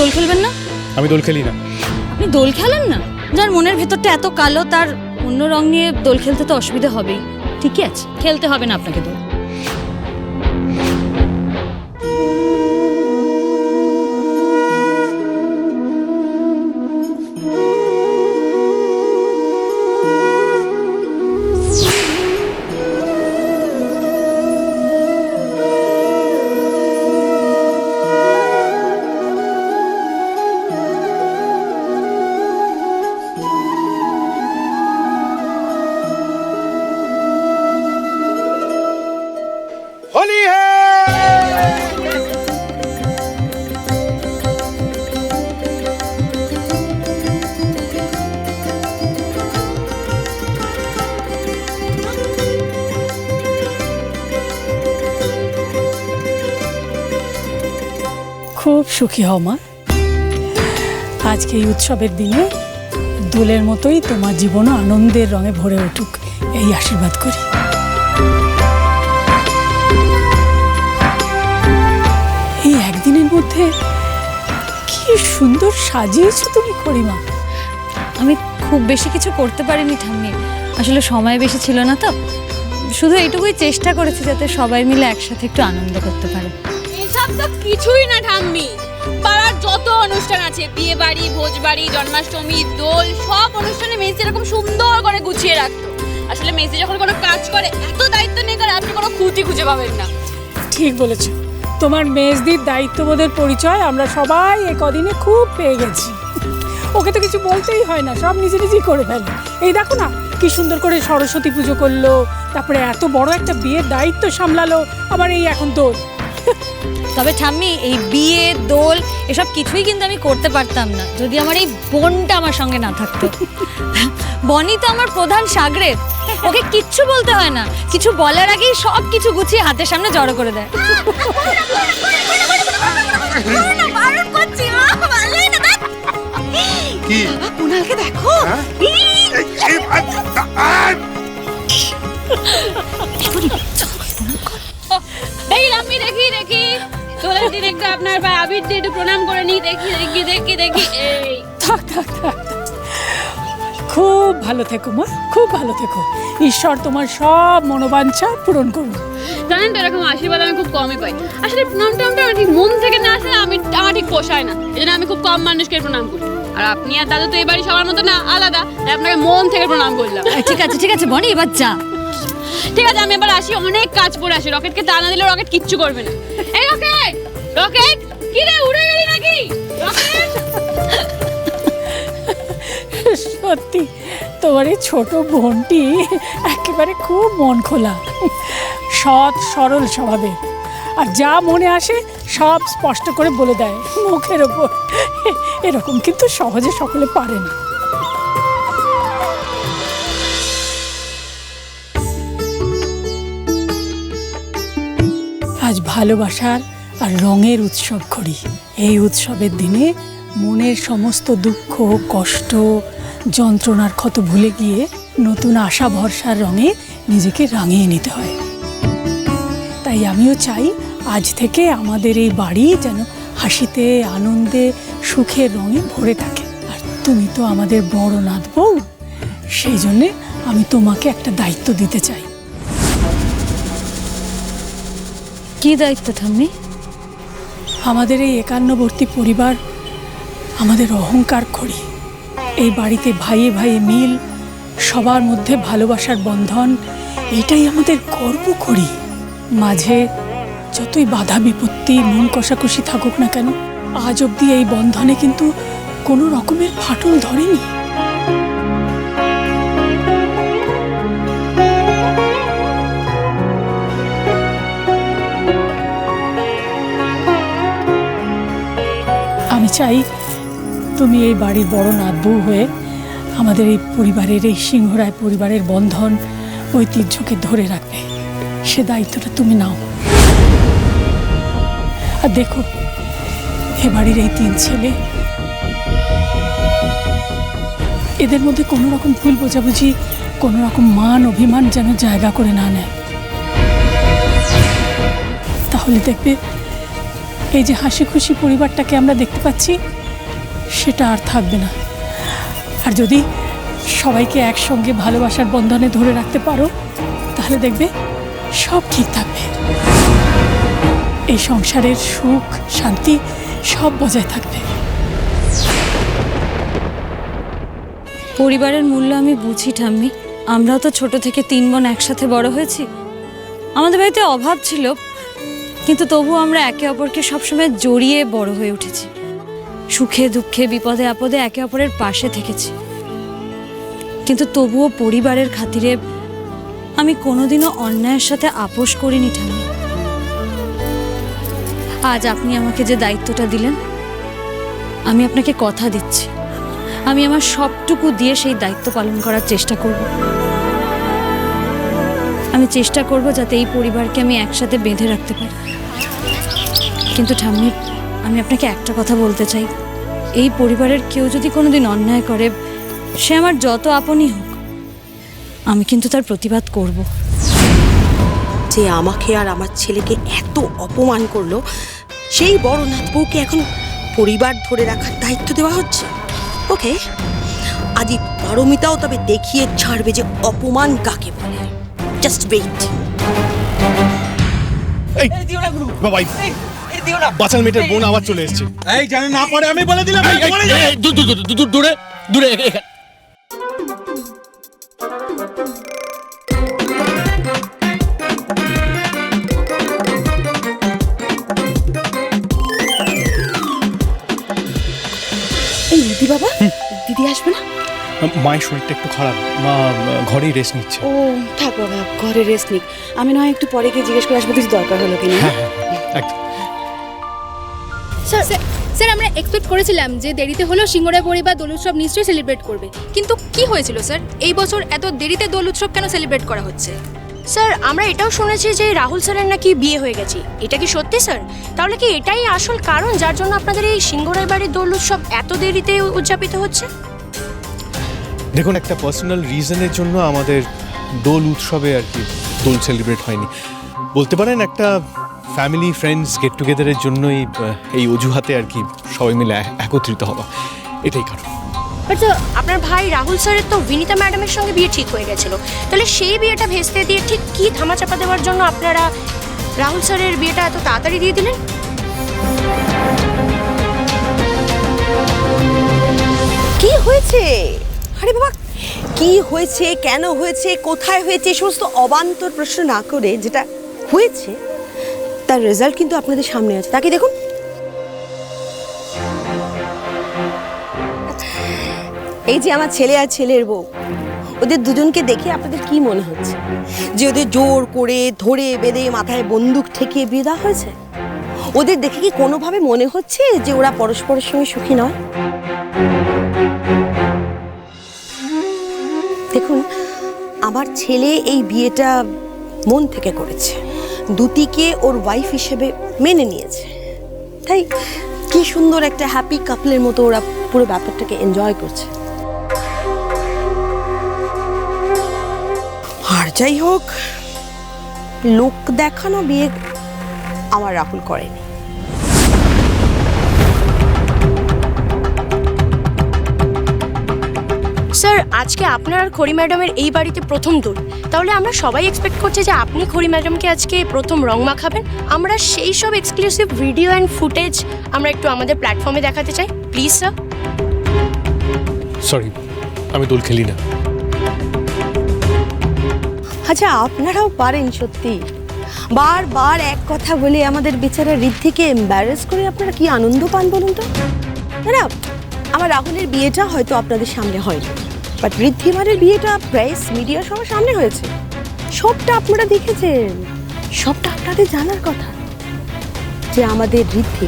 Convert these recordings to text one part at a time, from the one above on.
দোল খেলবেন না? আমি দোল খেলি না। আপনি দোল খেলেন না? যার মনের ভেতরটা এত কালো তার অন্য রং নিয়ে দোল খেলতে তো অসুবিধা হবেই। ঠিকই আছে। খেলতে হবে না আপনাকে দোল। होली है খুব সুখী হও মা আজকে এই উৎসবের দিনে দোলের মতোই তোমার জীবনও আনন্দের রঙে ভরে উঠুক এই আশীর্বাদ করি সুন্দর সাজিয়েছো তুমি করিমা। আমি খুব বেশি কিছু করতে পারিনি ঠাম্মি। আসলে সময় বেশি ছিল না তো। শুধু এইটুকুই চেষ্টা করেছি যাতে সবাই মিলে একসাথে একটু আনন্দ করতে পারে। এসব তো কিছুই না ঠাম্মি। পাড়ার যত অনুষ্ঠান আছে বিয়ে বাড়ি ভোজ বাড়ি জন্মাষ্টমী দোল সব অনুষ্ঠানে মেসি এরকম সুন্দর করে গুছিয়ে রাখতো। আসলে মেসি যখন কোনো কাজ করে এত দায়িত্ব নিয়ে করে আপনি কোনো খুঁতি খুঁজে পাবেন না। ঠিক বলেছ। তোমার মেজদির দায়িত্ববোধের পরিচয় আমরা সবাই এ কদিনে খুব পেয়ে গেছি। ওকে তো কিছু বলতেই হয় না, সব নিজে নিজেই করে ফেলে। এই দেখো না, কি সুন্দর করে সরস্বতী পুজো করল, তারপরে এত বড় একটা বিয়ের দায়িত্ব সামলালো, আবার এই এখন দোল। তবে ঠাম্মি, এই বিয়ে, দোল, এসব কিছুই কিন্তু আমি করতে পারতাম না, যদি আমার এই বোনটা আমার সঙ্গে না থাকতো। বনি তো আমার প্রধান সাগরেদ ওকে কিচ্ছু বলতে হয় না। কিছু বলার আগেই সব কিছু গুছিয়ে হাতের সামনে জড়ো করে দেয়। কি? কুনালকে দেখো। এই আমি দেখি দেখি। দোলের দিন একটু আপনার ভাই আবির দিয়ে একটু প্রণাম করে নি। দেখি দেখি দেখি দেখি এই। থাক থাক থাক। খুব ভালো থেকো মা। খুব ভালো থেকো। ঈশ্বর তোমার সব মনোবাঞ্ছা পূরণ করুন। জানেন তো এরকম আশীর্বাদ আমি খুব কমই পাই। আসলে প্রণাম টনামটা ঠিক মন থেকে না আসলে আমি আমার ঠিক পোষায় না। এই জন্য আমি খুব কম মানুষকে প্রণাম করি। আর আপনি আর দাদু তো এই বাড়ি সবার মতো না আলাদা। তাই আপনাকে মন থেকে প্রণাম করলাম। ঠিক আছে ঠিক আছে বনি এবার যা। ঠিক আছে আমি এবার আসি অনেক কাজ পড়ে আসি রকেটকে তা না দিলে রকেট কিচ্ছু করবে না। এই রকেট! রকেট! কি রে উড়ে গেলি নাকি? রকেট! সত্যি, তোমার এই ছোট বোনটি একেবারে খুব মন খোলা। সৎ, সরল স্বভাবের। আর যা মনে আসে, সব স্পষ্ট করে বলে দেয় মুখের ওপর। এরকম কিন্তু সহজে সকলে পারে না। আজ ভালোবাসার আর রঙের উৎসব করি এই উৎসবের দিনে মনের সমস্ত দুঃখ, কষ্ট যন্ত্রণার ক্ষত ভুলে গিয়ে নতুন আশা ভরসার রঙে নিজেকে রাঙিয়ে নিতে হয়। তাই আমিও চাই আজ থেকে আমাদের এই বাড়ি যেন হাসিতে আনন্দে সুখের রঙে ভরে থাকে। আর তুমি তো আমাদের বড় নাথ বউ সেই জন্যে আমি তোমাকে একটা দায়িত্ব দিতে চাই। কি দায়িত্ব ঠাম্মি? আমাদের এই একান্নবর্তী পরিবার আমাদের অহংকার করি এই বাড়িতে ভাইয়ে ভাইয়ে মিল, সবার মধ্যে ভালোবাসার বন্ধন, এটাই আমাদের গর্ব করি। মাঝে যতই বাধা বিপত্তি, মন কষাকষি থাকুক না কেন, আজ অবধি এই বন্ধনে কিন্তু কোনো রকমের ফাটল ধরেনি। আমি চাই তুমি এই বাড়ির বড় নাতবউ হয়ে আমাদের এই পরিবারের, এই সিংহরায় পরিবারের বন্ধন, ঐতিহ্যকে ধরে রাখবে সে দায়িত্বটা তুমি নাও। আর দেখো, এ বাড়ির এই তিন ছেলে, এদের মধ্যে কোনো রকম ভুল বোঝাবুঝি কোনো রকম মান, অভিমান যেন জায়গা করে না নেয়। তাহলে দেখবে, এই যে হাসি খুশি পরিবারটাকে আমরা দেখতে পাচ্ছি সেটা আর থাকবে না। আর যদি সবাইকে একসঙ্গে ভালোবাসার বন্ধনে ধরে রাখতে পারো, তাহলে দেখবে সব ঠিক থাকবে। এই সংসারের সুখ, শান্তি সব বজায় থাকবে। পরিবারের মূল্য আমি বুঝি, ঠাম্মি। আমরাও তো ছোট থেকে তিন বোন একসাথে বড় হয়েছি। আমাদের বাড়িতে অভাব ছিল, কিন্তু তবু আমরা একে অপরকে সবসময় জড়িয়ে বড় হয়ে উঠেছি। সুখে, দুঃখে, বিপদে, আপদে একে অপরের পাশে থেকেছি। কিন্তু তবুও পরিবারের খাতিরে আমি কোনোদিনও অন্যায়ের সাথে আপোষ করিনি, ঠাম্মি। আজ আপনি আমাকে যে দায়িত্বটা দিলেন, আমি আপনাকে কথা দিচ্ছি। আমি আমার সবটুকু দিয়ে সেই দায়িত্ব পালন করার চেষ্টা করব। আমি চেষ্টা করব যাতে এই পরিবারকে আমি একসাথে বেঁধে রাখতে পারি। কিন্তু ঠাম্মি আমি আপনাকে একটা কথা বলতে চাই। এই পরিবারের কেউ যদি কোনোদিন অন্যায় করে সে আমার যত আপনই হোক আমি কিন্তু তার প্রতিবাদ করব। যে আমাকে আর আমার ছেলেকে এত অপমান করল সেই বড় নাথ বউকে এখন পরিবার ধরে রাখার দায়িত্ব দেওয়া হচ্ছে। ওকে আজই পারমিতাও তবে দেখিয়ে ছাড়বে যে অপমান কাকে বলে। জাস্ট ওয়েট এই বাবাই। বাচাল মেয়েটার বোন আবার চলে এসেছে। এই জানে না পারে আমি বলে দিলাম দূরে দূরে। এই দিদি বাবা দিদি আসবে না? মায়ের শরীরটা একটু খারাপ মা ঘরেই রেস্ট নিচ্ছে। ও থাক বাবা ঘরে রেস্ট নিক। আমি নয় একটু পরে গিয়ে জিজ্ঞেস করে আসব কিছু দরকার হলো কিনা। একদম। স্যার স্যার- আমরা এক্সপেক্ট করেছিলাম যে দেরিতে হলেও সিঙ্গড়া পরিবার দোল উৎসব নিশ্চয়ই সেলিব্রেট করবে। কিন্তু কি হয়েছিল স্যার এই বছর এত দেরিতে দোল উৎসব কেন সেলিব্রেট করা হচ্ছে? স্যার আমরা এটাও শুনেছি যে রাহুল স্যারের নাকি বিয়ে হয়ে গেছে। এটা কি সত্যি স্যার তাহলে কি এটাই আসল কারণ যার জন্য আপনাদের এই সিংহরাই বাড়ির দোল উৎসব এত দেরিতে উদযাপিত হচ্ছে? দেখুন একটা পার্সোনাল রিজনের জন্য আমাদের দোল উৎসবে আর কি দোল সেলিব্রেট হয়নি। বলতে পারেন একটা ফ্যামিলি ফ্রেন্ডস গেট টুগেদারের জন্যই এই অজুহাতে আর কি সবাই মিলে একত্রিত হওয়া এটাই কারণ। আপনার ভাই রাহুল স্যারের তো বিনীতা ম্যাডামের সঙ্গে বিয়ে ঠিক হয়ে গেছিল। তাহলে সেই বিয়েটা ভেস্তে দিয়ে ঠিক কি ধামাচাপা দেওয়ার জন্য আপনারা রাহুল স্যারের বিয়েটা এত তাড়াতাড়ি দিয়ে দিলেন? কি হয়েছে? আরে বাবা কি হয়েছে কেন হয়েছে কোথায় হয়েছে সমস্ত অবান্তর প্রশ্ন না করে যেটা হয়েছে তার রেজাল্ট কিন্তু আপনাদের সামনে আছে। তাকে দেখুন। এই যে আমার ছেলে আর ছেলের বউ, ওদের দুজনকে দেখে আপনাদের কি মনে হচ্ছে? যে ওদের জোর করে, ধরে বেঁধে মাথায় বন্দুক ঠেকিয়ে বিয়ে দেওয়া হয়েছে? ওদের দেখে কি কোনোভাবে মনে হচ্ছে যে ওরা পরস্পরের সঙ্গে সুখী নয়? দেখুন, আমার ছেলে এই বিয়েটা মন থেকে করেছে। দুতিকে ওর ওয়াইফ হিসেবে মেনে নিয়েছে। তাই কি সুন্দর একটা হ্যাপি কাপলের মতো ওরা পুরো ব্যাপারটাকে এনজয় করছে। আর যাই হোক লোক দেখানো বিয়ে আমার রাহুল করেনি। স্যার আজকে আপনার আর খড়ি ম্যাডামের এই বাড়িতে প্রথম দোল। তাহলে আমরা সবাই এক্সপেক্ট করছি যে আপনি খড়ি ম্যাডামকে আজকে প্রথম রং মাখাবেন। আমরা সেই সব এক্সক্লুসিভ ভিডিও অ্যান্ড ফুটেজ আমরা একটু আমাদের প্ল্যাটফর্মে দেখাতে চাই। প্লিজ স্যার সরি আমি দোল খেলি না। আচ্ছা আপনারাও পারেন সত্যি। বারবার এক কথা বলে আমাদের বেচারা ঋদ্ধিকে এম্বারেস করে আপনারা কি আনন্দ পান বলুন তো? না না আমার রাহুলের বিয়েটা হয়তো আপনাদের সামনে হয়নি। বাট ঋদ্ধিমানের বিয়েটা প্রেস মিডিয়া সবার সামনে হয়েছে। সবটা আপনারা দেখেছেন। সবটা আপনাদের জানার কথা। যে আমাদের ঋদ্ধি।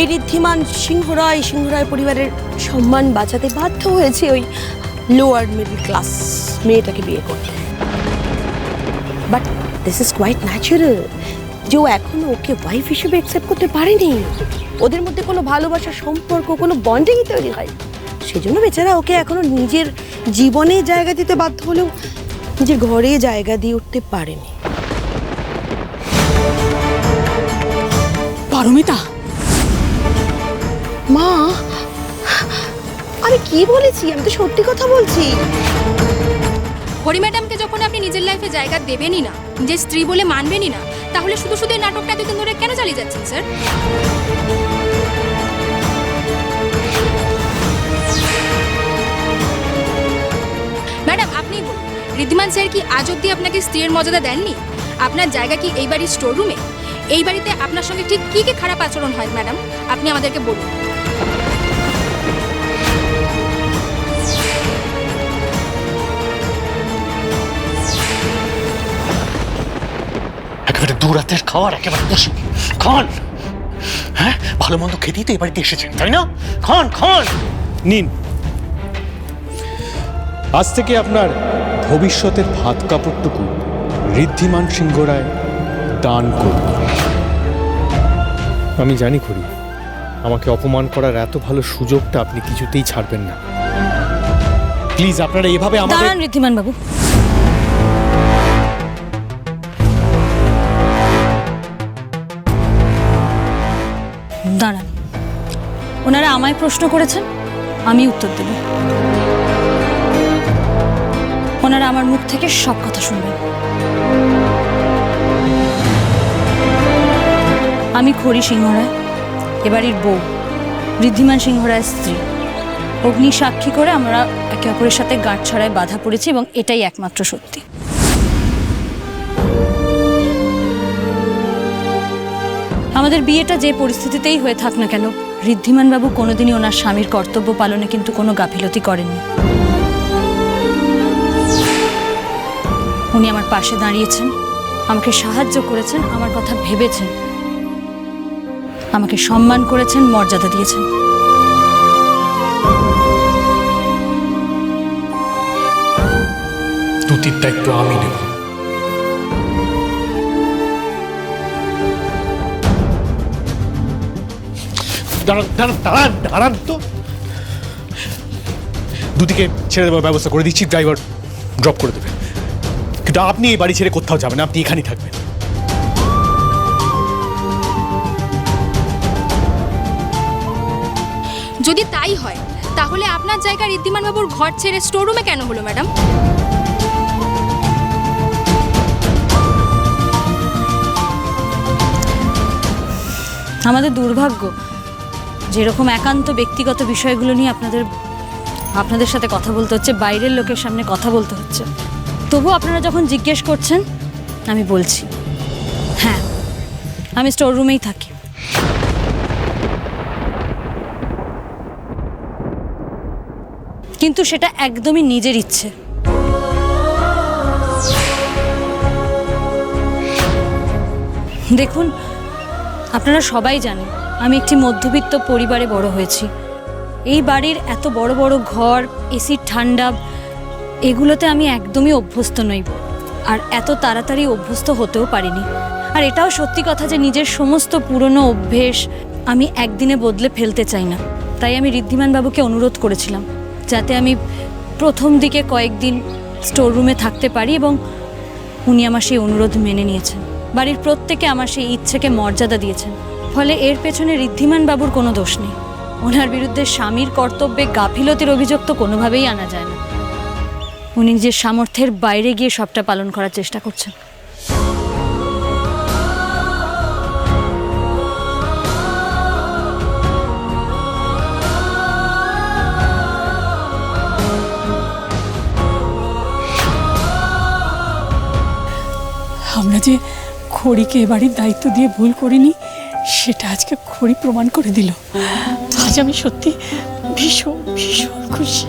এই ঋদ্ধিমান সিংহরায় সিংহরায় পরিবারের সম্মান বাঁচাতে বাধ্য হয়েছে ওই লোয়ার মিডল ক্লাস মেয়েটাকে বিয়ে করতে। But this is quite natural যে ও এখনও ওকে ওয়াইফ হিসেবে অ্যাকসেপ্ট করতে পারেনি। ওদের মধ্যে কোনো ভালোবাসার সম্পর্ক, কোনো বন্ডিংই তৈরি হয় সেজন্য বেচারা ওকে এখনও নিজের জীবনে জায়গা দিতে বাধ্য হলেও নিজের ঘরে জায়গা দিয়ে উঠতে পারেনি। পারমিতা! মা আমি কি বলেছি? আমি তো সত্যি কথা বলছি। হরি ম্যাডামকে যখন আপনি নিজের লাইফে জায়গা দেবেনই না যে স্ত্রী বলে মানবেনই না তাহলে শুধু শুধু এই নাটকটা এতদিন ধরে কেন চালিয়ে যাচ্ছেন স্যার ম্যাডাম, আপনি বলুন ঋদ্ধিমান স্যার কি আজ অব্দি আপনাকে স্ত্রীর মর্যাদা দেননি? আপনার জায়গা কি এই বাড়ির স্টোর রুমে এই বাড়িতে আপনার সঙ্গে ঠিক কী কী খারাপ আচরণ হয়, ম্যাডাম? আপনি আমাদেরকে বলুন। একেবারে দু রাতের খাওয়ার, একেবারে পশু খান! হ্যাঁ? ভালো মন্দ খেতেই তো এ বাড়িতে এসেছেন, তাই না? খান খান! নিন। আজ থেকে আপনার ভবিষ্যতের ভাত কাপড়টুকু ঋদ্ধিমান সিংহ রায় দান করুন। আমি জানি করি আমাকে অপমান করার এত ভালো সুযোগটা আপনি কিছুতেই ছাড়বেন না। প্লিজ আপনারা এভাবে আমাদের দাঁড়ান ঋদ্ধিমান বাবু। দাঁড়ান। ওনারা আমায় প্রশ্ন করেছেন আমি উত্তর দেব। আমার মুখ থেকে সব কথা শুনবেন। আমি খড়ি সিংহ রায় এবাড়ির বউ, ঋদ্ধিমান সিংহ রায়ের স্ত্রী। অগ্নি সাক্ষী করে আমরা একে অপরের সাথে গাঁট ছড়ায় বাধা পড়েছি এবং এটাই একমাত্র সত্যি। আমাদের বিয়েটা যে পরিস্থিতিতেই হয়ে থাক না কেন ঋদ্ধিমান বাবু কোনোদিনই ওনার স্বামীর কর্তব্য পালনে কিন্তু কোনো গাফিলতি করেননি। উনি আমার পাশে দাঁড়িয়েছেন, আমাকে সাহায্য করেছেন, আমার কথা ভেবেছেন, আমাকে সম্মান করেছেন, মর্যাদা দিয়েছেন। আমি নেব। দুদিকে ছেড়ে দেওয়ার ব্যবস্থা করে দিচ্ছি, ড্রাইভার ড্রপ করে দেবে। কিন্তু আপনি এই বাড়ি ছেড়ে কোথাও যাবেন আপনি এখানেই থাকবেন। যদি তাই হয় তাহলে আপনার জায়গা ঋদ্ধিমান বাবুর ঘর ছেড়ে স্টোর রুমে কেন হলো ম্যাডাম? আমাদের দুর্ভাগ্য যেরকম একান্ত ব্যক্তিগত বিষয়গুলো নিয়ে আপনাদের আপনাদের সাথে কথা বলতে হচ্ছে বাইরের লোকের সামনে কথা বলতে হচ্ছে। তবু আপনারা যখন জিজ্ঞেস করছেন, আমি বলছি। হ্যাঁ আমি স্টোর রুমেই থাকি। কিন্তু সেটা একদমই নিজের ইচ্ছে। দেখুন, আপনারা সবাই জানেন, আমি একটি মধ্যবিত্ত পরিবারে বড় হয়েছি। এই বাড়ির এত বড় বড় ঘর, এসির ঠান্ডা এগুলোতে আমি একদমই অভ্যস্ত নই। আর এত তাড়াতাড়ি অভ্যস্ত হতেও পারিনি। আর এটাও সত্যি কথা যে নিজের সমস্ত পুরনো অভ্যেস আমি একদিনে বদলে ফেলতে চাই না। তাই আমি ঋদ্ধিমান বাবুকে অনুরোধ করেছিলাম, যাতে আমি প্রথম দিকে কয়েকদিন স্টোর রুমে থাকতে পারি এবং উনি আমার সেই অনুরোধ মেনে নিয়েছেন। বাড়ির প্রত্যেকে আমার সেই ইচ্ছেকে মর্যাদা দিয়েছেন। ফলে এর পেছনে ঋদ্ধিমান বাবুর কোনো দোষ নেই। ওনার বিরুদ্ধে স্বামীর কর্তব্যে গাফিলতির অভিযোগ তো কোনোভাবেই আনা যায় না। উনি নিজের সামর্থ্যের বাইরে গিয়ে সবটা পালন করার চেষ্টা করছেন। আমরা যে খড়িকে এ বাড়ির দায়িত্ব দিয়ে ভুল করিনি, সেটা আজকে খড়ি প্রমাণ করে দিল। আজ আমি সত্যি ভীষণ ভীষণ খুশি।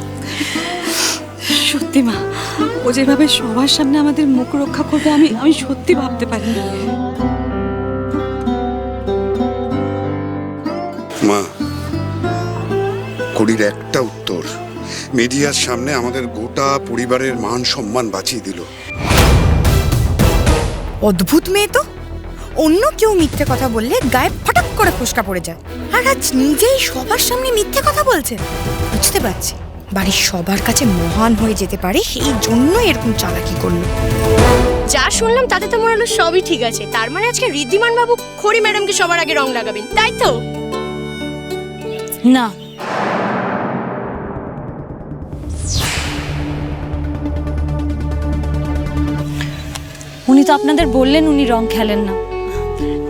সত্যি মা ও যেভাবে সবার সামনে আমাদের মুখ রক্ষা করবে আমি আমি সত্যি ভাবতে পারিনি মা কড়ির একটা উত্তর। মিডিয়ার সামনে আমাদের গোটা পরিবারের মান সম্মান বাঁচিয়ে দিল। অদ্ভুত মেয়ে তো। অন্য কেউ মিথ্যে কথা বললে গায়ে ফটাক করে ফুসকা পড়ে যায়। আর আজ নিজেই সবার সামনে মিথ্যে কথা বলছে। বুঝতে পারছি। বাড়ির সবার কাছে মহান হয়ে যেতে পারে সেই জন্য এরকম চালাকি করল। যা শুনলাম তাতে তো মনে হলো সবই ঠিক আছে। তার মানে আজকে ঋদ্ধিমান বাবু খড়ি ম্যাডামকে সবার আগে রং লাগাবেন তাই তো? না। উনি তো আপনাদের বললেন উনি রং খেলেন না।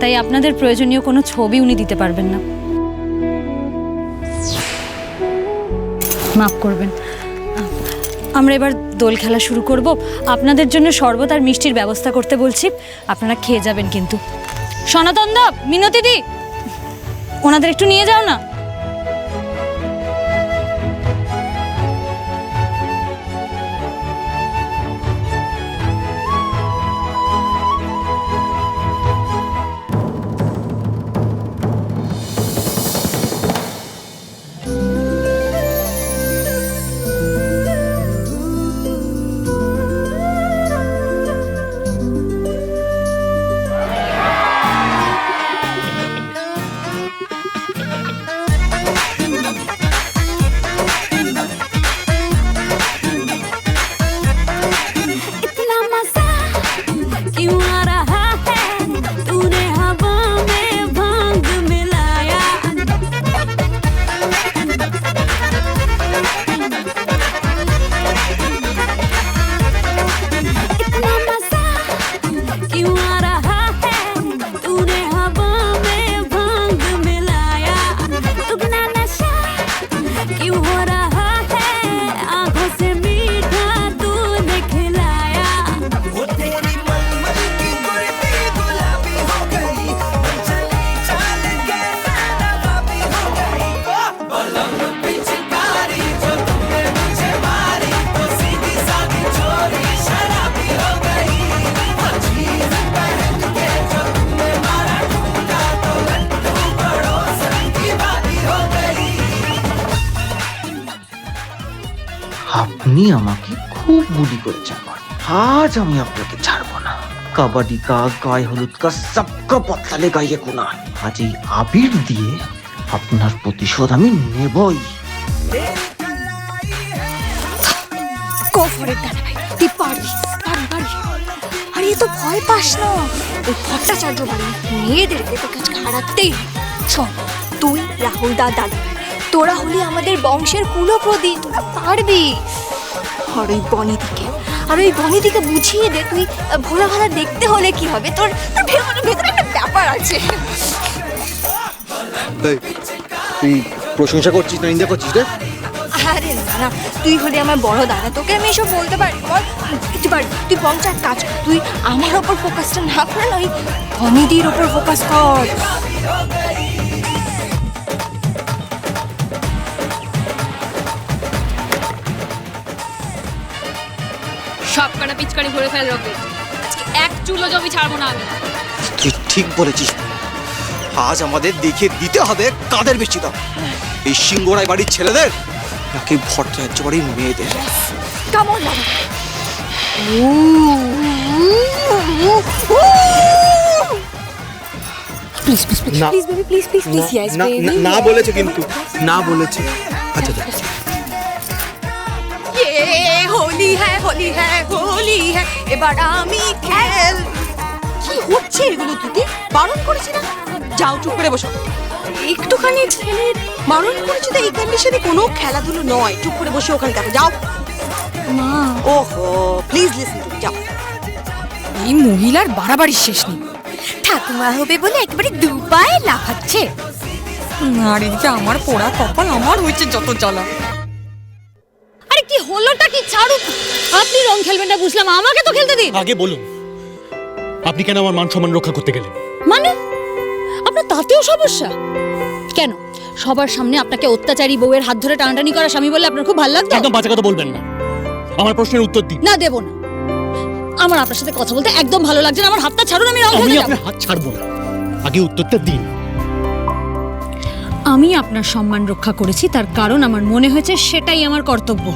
তাই আপনাদের প্রয়োজনীয় কোনো ছবি উনি দিতে পারবেন না। মাফ করবেন। আমরা এবার দোল খেলা শুরু করব। আপনাদের জন্য শরবত আর মিষ্টির ব্যবস্থা করতে বলছি। আপনারা খেয়ে যাবেন কিন্তু। সনাতন দা, মিনতি দি, ওনাদের একটু নিয়ে যাও না। আজ আমি আপনাকে ছাড়বো না। কাবাডি কা, গায়ে হলুদ কা, সবকা বদলালে গাইয়ে কোনা আজ এই আবির দিয়ে আপনার প্রতিশোধ আমি নেবই। তুই পারবি আরে, এ তো ভয় পাস না। তুই, রাহুল দাদা তোরা হলি আমাদের বংশের কুলপ্রদীপ, তোরা পারবি। আর ওই বনিদিকে আর ওই বনিদিকে বুঝিয়ে দে তুই ভোলা ভালা দেখতে হলে কি হবে? তোর তোর ভেতরে ভেতরে একটা ব্যাপার আছে। তুই প্রশংসা করছিস না নিন্দা করছিস রে আরে না না তুই হলি আমার বড় দাদা তোকে আমি এসব বলতে পারি বল। তুই পারবি তুই পঞ্চায়েত কাজ তুই আমার ওপর ফোকাসটা না করে না ওই অনিদির ওপর ফোকাস কর। সব কটা পিচকারি ভরে ফেল রকে আজকে এক চুলো জমি ছাড়বো না আমি। তুই ঠিক বলেছিস। আজ আমাদের দেখিয়ে দিতে হবে কাদের বেশি দাম। এই সিংহরাই বাড়ির ছেলেদের নাকি ভট্টাচার্য বাড়ির মেয়েদের। কেমন লাগে প্লিজ প্লিজ প্লিজ না। প্লিজ প্লিজ প্লিজ প্লিজ না না- না বলেছে কিন্তু না বলেছে। আচ্ছা যা রে হোলি হ্যাঁ হোলি হ্যাঁ হোলি হ্যাঁ এবার আমি খেল। কি হচ্ছে এগুলো দিদি বারণ করেছি না? যাও চুপ করে বসো। একটুখানি ছেলের বারণ করেছি তো এই কন্ডিশনে কোনো খেলাধুলো নয়। চুপ করে বসে ওখানে দেখো যাও। মা। ওহো প্লিজ লিসেন টু যাও। এই মহিলার বাড়াবাড়ির শেষ নেই। ঠাকুমা হবে বলে একেবারে দুপায়ে লাফাচ্ছে। নারীদিকে আমার পোড়া কপাল আমার হয়েছে যত জ্বালা। রং খেলবেন না বুঝলাম আমাকে তো খেলতে দিন। আগে বলুন আপনি কেন আমার মান সম্মান রক্ষা করতে গেলেন? মানে? আপনার তাতেও সমস্যা? কেন? সবার সামনে আপনাকে অত্যাচারী বউয়ের হাত ধরে টানাটানি করা স্বামী বলে আপনার খুব ভালো লাগতো? একদম বাজে কথা বলবেন না। আমার প্রশ্নের উত্তর দিন। না দেব না। আমার আপনার সাথে কথা বলতে একদম ভালো লাগছে না। আমার হাতটা ছাড়ুন আমি রং আমি খেলতে যাব। আপনার হাত ছাড়বো না। আগে উত্তরটা দিন। আমি আপনার সম্মান রক্ষা করেছি তার কারণ আমার মনে হয়েছে সেটাই আমার কর্তব্য।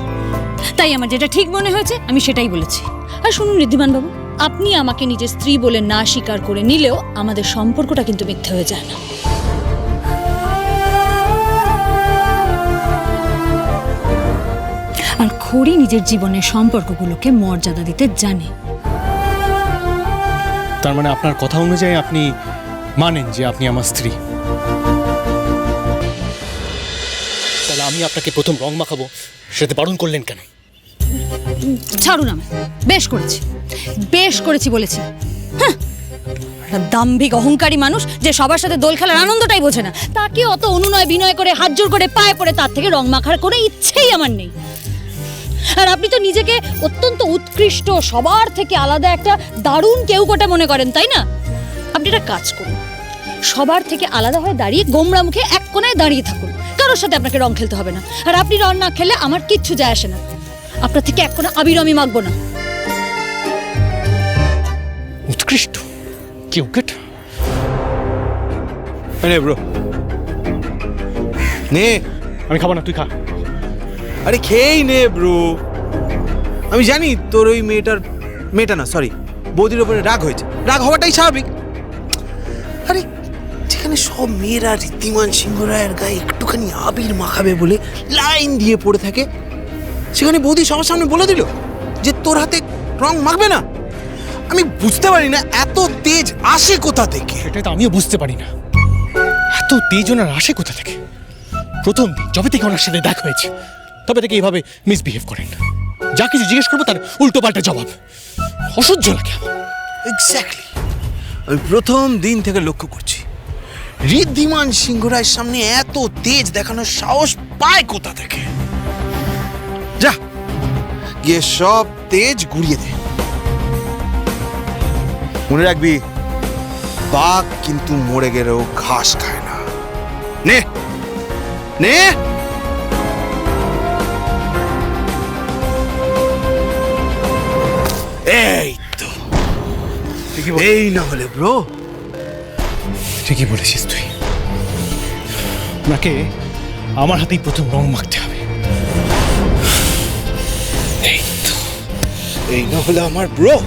তাই আমার যেটা ঠিক মনে হয়েছে, আমি সেটাই বলেছি। আর শুনুন ঋদ্ধিমান বাবু, আপনি আমাকে নিজের স্ত্রী বলে না স্বীকার করে নিলেও আমাদের সম্পর্কটা কিন্তু মিথ্যে হয়ে যায় না। আর খড়ি নিজের জীবনের সম্পর্কগুলোকে মর্যাদা দিতে জানে। তার মানে আপনার কথা অনুযায়ী আপনি মানেন যে আপনি আমার স্ত্রী। তাহলে আমি আপনাকে প্রথম রং মাখাবো। সেটা বারণ করলেন কেন? ছাড়ুন আমায় বেশ করেছি। বেশ করেছি বলেছি। হ্যাঁ, দাম্ভিক অহংকারী মানুষ যে সবার সাথে দোল খেলার আনন্দটাই বোঝে না। তাকে অত অনুনয় বিনয় করে হাত জোর করে পায়ে পড়ে তার থেকে রং মাখার করে ইচ্ছেই আমার নেই। আর আপনি তো নিজেকে অত্যন্ত উৎকৃষ্ট সবার থেকে আলাদা একটা দারুণ কেউ কোটা মনে করেন তাই না? আপনি একটা কাজ করুন। সবার থেকে আলাদা হয়ে দাঁড়িয়ে গোমরা মুখে এক কোনায় দাঁড়িয়ে থাকুন। কারোর সাথে আপনাকে রং খেলতে হবে না। আর আপনি রং না খেলে আমার কিচ্ছু যায় আসে না। আপনার থেকে এক কোনা আবির আমি মাখবো না। উৎকৃষ্ট। কেউ কেট নে ব্রো। নে। আমি খাব না তুই খা। আরে খেয়েই নে ব্রো। আমি জানি তোর ওই মেয়েটার মেয়েটা না সরি বৌদির ওপরে রাগ হয়েছে। রাগ হওয়াটাই স্বাভাবিক। আরে যেখানে সব মেয়েরা ঋদ্ধিমান সিংহ রায়ের গায়ে একটুখানি আবির মাখাবে বলে লাইন দিয়ে পড়ে থাকে। সেখানে বৌদি সবার সামনে বলে দিল যে তোর হাতে রং মাখবে না? আমি বুঝতে পারি না এত তেজ আসে কোথা থেকে? সেটাই তো আমিও বুঝতে পারি না। এত তেজ ওনার আসে কোথা থেকে? প্রথম দিন যবে থেকে ওনার সাথে দেখা হয়েছে তবে থেকে এইভাবে মিসবিহেভ করেন। যা কিছু জিজ্ঞেস করব তার উল্টো পাল্টা জবাব। অসহ্য লাগে আমার। এক্স্যাক্টলি আমি প্রথম দিন থেকে লক্ষ্য করছি। ঋদ্ধিমান সিংহ রায়ের সামনে এত তেজ দেখানোর সাহস পায় কোথা থেকে? যা গিয়ে সব তেজ গুড়িয়ে দে। মনে রাখবি বাঘ কিন্তু মরে গেলেও ঘাস খায় না। নে নে। এই তো। এই না হলে ব্রো ঠিকই বলেছিস তুই। ওনাকে আমার হাতেই প্রথম রং মাখতে হবে। এই এই না হলে আমার ব্রো।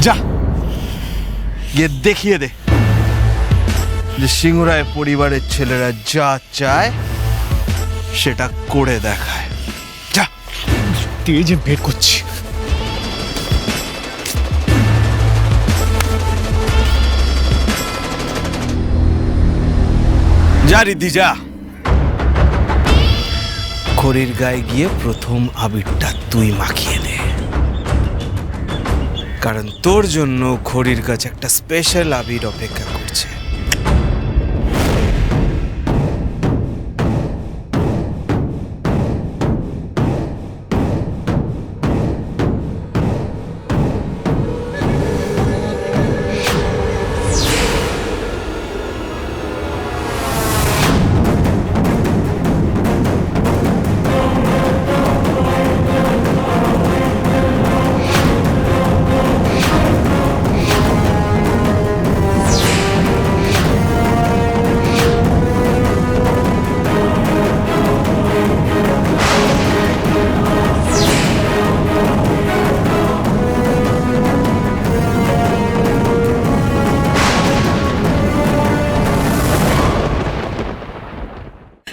যা। গিয়ে দেখিয়ে দে। যে সিংহরায় পরিবারের ছেলেরা যা চায়, সেটা করে দেখায়। তেজে বের করছি। যা রিদ্ধি যা। খড়ির গায়ে গিয়ে প্রথম আবিরটা তুই মাখিয়ে দে কারণ তোর জন্য খড়ির কাছে একটা স্পেশাল আবির অপেক্ষা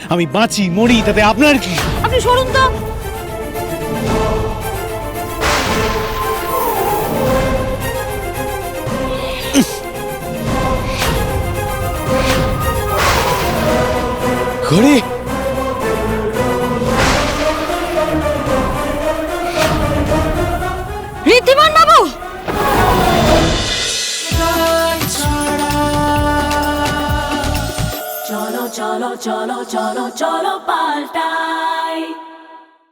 আমি বাঁচি মরি তাতে আপনার কি? আপনি সরুন তো। ঘরে cholo, cholo,